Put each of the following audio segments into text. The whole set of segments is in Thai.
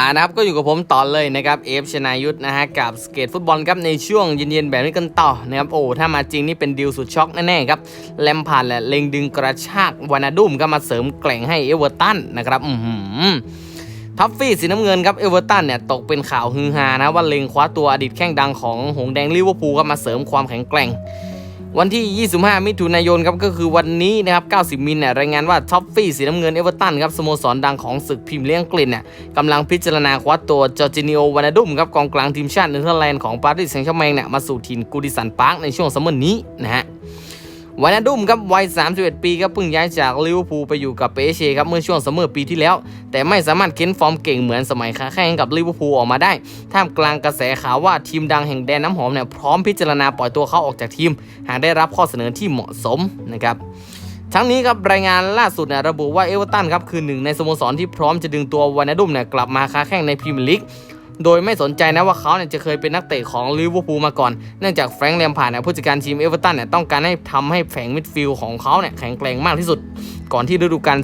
อ่านะครับก็อยู่กับผมต่อเลยนะครับเอฟชนายุทธนะฮะกับสเกตฟุตบอลครับในช่วงเย็นๆแบบนี้กันต่อนะครับโอ้ถ้ามาจริงนี่เป็นดีลสุดช็อกแน่ๆครับแลมพาร์ดแหละเล็งดึงกระชากวานาดุมก็มาเสริมแกล่งให้เอเวอร์ตันนะครับอือหือทัฟฟี่สีน้ำเงินครับเอเวอร์ตันเนี่ยตกเป็นข่าวฮือฮานะว่าเล็งคว้าตัวอดีตแข้งดังของหงแดงลิเวอร์พูลก็มาเสริมความแข็งแกร่ง วันที่ 25 มิถุนายนครับก็คือวันนี้นะครับ 90 มิลเนี่ยรายงานว่าท็อปฟี่สีน้ำเงินเอเวอร์ตันครับสโมสรดังของศึกพิมพ์เลี้ยงกฤษเนี่ยกำลังพิจารณาคว้าตัวจอร์จินิโอวานาดุมครับกองกลางทีมชาติเนเธอร์แลนด์ของปารีสแซงต์แชร์แมงเนี่ยมาสู่ทีมกูดิสันพาร์คในช่วงซัมเมอร์นี้นะฮะ วานาดุมครับวัย 31 ปีครับเพิ่งย้ายจากลิเวอร์พูลไปอยู่กับเปเชครับเมื่อช่วงซัมเมอร์ปีที่แล้ว แต่ไม่สามารถเค้นฟอร์มเก่งเหมือนสมัยค้าแข่งกับลิเวอร์พูลออกมาได้ ท่ามกลางกระแสข่าวว่าทีมดังแห่งแดนน้ำหอมเนี่ยพร้อมพิจารณาปล่อยตัวเขาออกจากทีม หากได้รับข้อเสนอที่เหมาะสมนะครับทั้งนี้ครับรายงานล่าสุดเนี่ยระบุว่าเอเวอร์ตันครับคือหนึ่งในสโมสรที่พร้อมจะดึงตัววานาดุมเนี่ยกลับมาค้าแข่งในพรีเมียร์ลีก โดยไม่สนใจนะว่าเขาเนี่ยจะเคยเป็นนักเตะของลิเวอร์พูลมาก่อน เนื่องจากแฟรงค์แลมพาร์ดเนี่ยผู้จัดการทีมเอเวอร์ตันเนี่ยต้องการให้ทำให้แผงมิดฟิลด์ของเขาเนี่ยแข็งแกร่งมากที่สุด ก่อนที่ฤดูกาล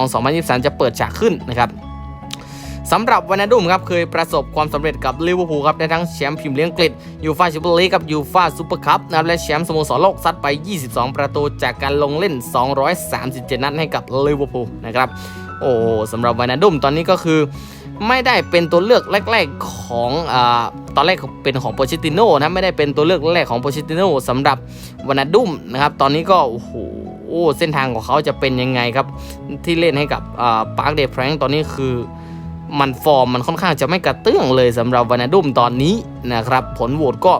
2022-2023 จะเปิดฉากขึ้นนะครับสำหรับวานาดุมครับเคยประสบความสำเร็จกับลิเวอร์พูลครับได้ทั้งแชมป์พรีเมียร์ลีกอังกฤษยูฟ่าแชมเปี้ยนลีกกับยูฟ่าซูเปอร์คัพนะครับและแชมป์สโมสรโลกซัดไป 22 ประตูจากการลงเล่น 237 นัดให้กับลิเวอร์พูลนะครับ โอ้โหสำหรับวานาดุมตอนนี้ก็คือไม่ได้เป็นตัวเลือกแรก ๆของอ่าตอนแรกเป็นของโปชิติโน่นะไม่ได้เป็นตัวเลือกแรกของโปชิติโน่สำหรับวานาดุมนะครับตอนนี้ก็โอ้โหเส้นทางของเขาจะเป็นยังไงครับ ที่เล่นให้กับปาร์คเดฟแฟรงตอนนี้คือมันฟอร์มมันค่อนข้างจะไม่กระเตื้องเลยสำหรับวานาดุมตอนนี้นะครับผลโหวตก็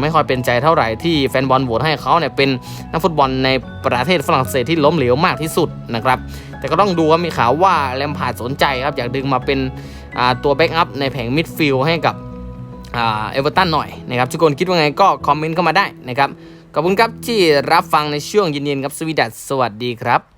ไม่ค่อยเป็นใจเท่าไหร่ที่แฟนบอลโหวตให้เขาเนี่ยเป็นนักฟุตบอลในประเทศฝรั่งเศสที่ล้มเหลวมากที่สุดนะครับ แต่ก็ต้องดูว่ามีข่าวว่าแลมพาร์ดสนใจครับ อยากดึงมาเป็นตัวแบ็กอัพในแผงมิดฟิลด์ให้กับเอเวอร์ตันหน่อยนะครับทุกคนคิดว่าไงก็คอมเมนต์เข้ามาได้นะครับ ขอบคุณครับที่รับฟังในช่วงเย็นๆครับสวีดัสสวัสดีครับ